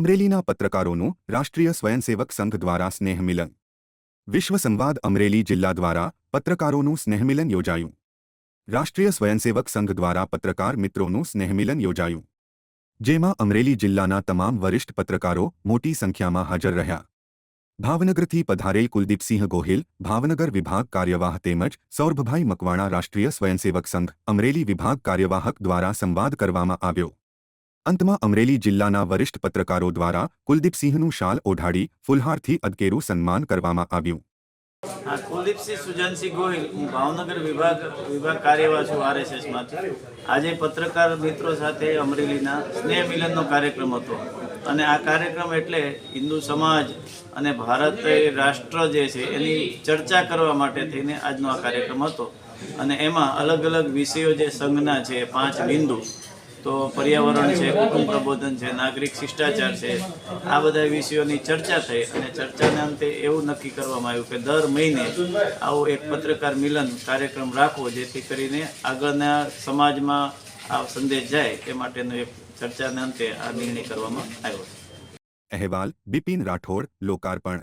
અમરેલીના પત્રકારોનું રાષ્ટ્રીય સ્વયંસેવક સંઘ દ્વારા સ્નેહમિલન. વિશ્વ સંવાદ અમરેલી જિલ્લા દ્વારા પત્રકારોનું સ્નેહમિલન યોજાયું. રાષ્ટ્રીય સ્વયંસેવક સંઘ દ્વારા પત્રકાર મિત્રોનું સ્નેહમિલન યોજાયું. જેમાં અમરેલી જિલ્લાના તમામ વરિષ્ઠ પત્રકારો મોટી સંખ્યામાં હાજર રહ્યા. ભાવનગરથી પધારેલ કુલદીપસિંહ ગોહિલ, ભાવનગર વિભાગ કાર્યવાહ તેમજ સૌરભભાઈ મકવાણા રાષ્ટ્રીય સ્વયંસેવક સંઘ અમરેલી વિભાગ કાર્યવાહક દ્વારા સંવાદ કરવામાં આવ્યો. અંતમાં અમરેલી જિલ્લાના વરિષ્ઠ પત્રકારો દ્વારા કુલદીપસિંહનું શાલ ઓઢાડી ફુલહારથી અદકેરું સન્માન કરવામાં આવ્યું. હા, કુલદીપસિંહ સુજનસિંહ ગોહિલ, હું ભાવનગર વિભાગ વિભાગ કાર્યવાહ છું આરએસએસમાંથી આજે પત્રકાર મિત્રો સાથે અમરેલીના સ્નેહ મિલનનો કાર્યક્રમ હતો. અને આ કાર્યક્રમ એટલે હિન્દુ સમાજ અને ભારત રાષ્ટ્ર જે છે, એની ચર્ચા કરવા માટે થઈને આજનો આ કાર્યક્રમ હતો. અને એમાં અલગ અલગ વિષયો જે સંઘના છે, પાંચ બિંદુ તો પર્યાવરણ છે, કુટુંબ પ્રબોધન છે, નાગરિક શિષ્ટાચાર છે, આ બધા વિષયોની ચર્ચા થઈ અને ચર્ચાના અંતે એવું નક્કી કરવામાં આવ્યું કે દર મહિને આવો એક પત્રકાર મિલન કાર્યક્રમ રાખવો, જેથી કરીને આગળના સમાજમાં આ સંદેશ જાય એ માટેનો એક ચર્ચાના અંતે આ નિર્ણય કરવામાં આવ્યો અહેવાલ બિપિન રાઠોડ, લોકાર્પણ.